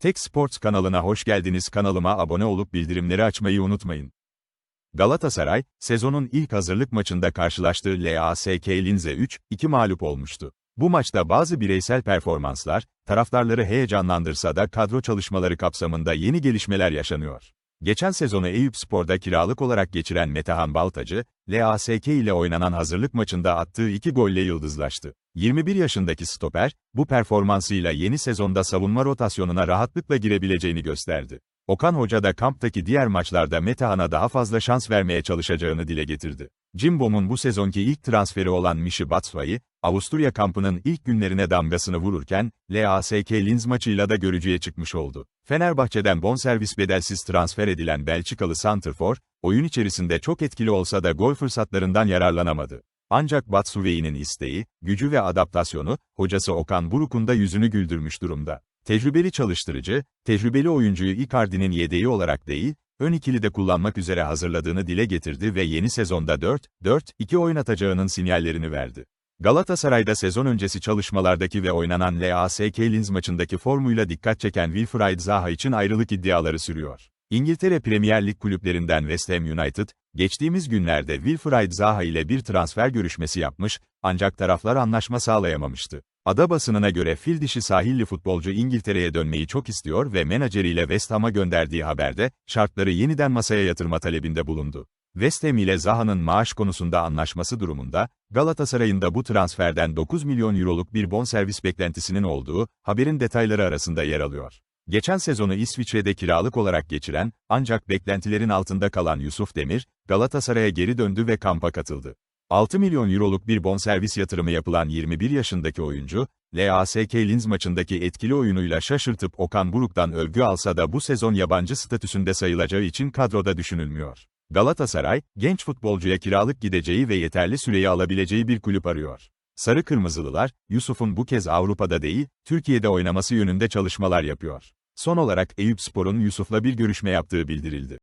Tek Sports kanalına hoş geldiniz. Kanalıma abone olup bildirimleri açmayı unutmayın. Galatasaray, sezonun ilk hazırlık maçında karşılaştığı LASK Linz'e 3-2 mağlup olmuştu. Bu maçta bazı bireysel performanslar, taraftarları heyecanlandırsa da kadro çalışmaları kapsamında yeni gelişmeler yaşanıyor. Geçen sezonu Eyüp Spor'da kiralık olarak geçiren Metehan Baltacı, LASK ile oynanan hazırlık maçında attığı iki golle yıldızlaştı. 21 yaşındaki stoper, bu performansıyla yeni sezonda savunma rotasyonuna rahatlıkla girebileceğini gösterdi. Okan Hoca da kamptaki diğer maçlarda Metehan'a daha fazla şans vermeye çalışacağını dile getirdi. Cimbom'un bu sezonki ilk transferi olan Mişi Batshuayi, Avusturya kampının ilk günlerine damgasını vururken, LASK Linz maçıyla da görücüye çıkmış oldu. Fenerbahçe'den bonservis bedelsiz transfer edilen Belçikalı Santrfor, oyun içerisinde çok etkili olsa da gol fırsatlarından yararlanamadı. Ancak Batshuayi'nin isteği, gücü ve adaptasyonu, hocası Okan Buruk'un da yüzünü güldürmüş durumda. Tecrübeli çalıştırıcı, tecrübeli oyuncuyu Icardi'nin yedeği olarak değil, ön ikili de kullanmak üzere hazırladığını dile getirdi ve yeni sezonda 4-4-2 oynatacağının sinyallerini verdi. Galatasaray'da sezon öncesi çalışmalardaki ve oynanan LASK Linz maçındaki formuyla dikkat çeken Wilfried Zaha için ayrılık iddiaları sürüyor. İngiltere Premier Lig kulüplerinden West Ham United, geçtiğimiz günlerde Wilfried Zaha ile bir transfer görüşmesi yapmış, ancak taraflar anlaşma sağlayamamıştı. Ada basınına göre fil dişi sahilli futbolcu İngiltere'ye dönmeyi çok istiyor ve menajeriyle West Ham'a gönderdiği haberde, şartları yeniden masaya yatırma talebinde bulundu. West Ham ile Zaha'nın maaş konusunda anlaşması durumunda, Galatasaray'ın da bu transferden 9 milyon euroluk bir bonservis beklentisinin olduğu, haberin detayları arasında yer alıyor. Geçen sezonu İsviçre'de kiralık olarak geçiren, ancak beklentilerin altında kalan Yusuf Demir, Galatasaray'a geri döndü ve kampa katıldı. 6 milyon euroluk bir bonservis yatırımı yapılan 21 yaşındaki oyuncu, LASK Linz maçındaki etkili oyunuyla şaşırtıp Okan Buruk'tan övgü alsa da bu sezon yabancı statüsünde sayılacağı için kadroda düşünülmüyor. Galatasaray, genç futbolcuya kiralık gideceği ve yeterli süreyi alabileceği bir kulüp arıyor. Sarı Kırmızılılar, Yusuf'un bu kez Avrupa'da değil, Türkiye'de oynaması yönünde çalışmalar yapıyor. Son olarak Eyüp Spor'un Yusuf'la bir görüşme yaptığı bildirildi.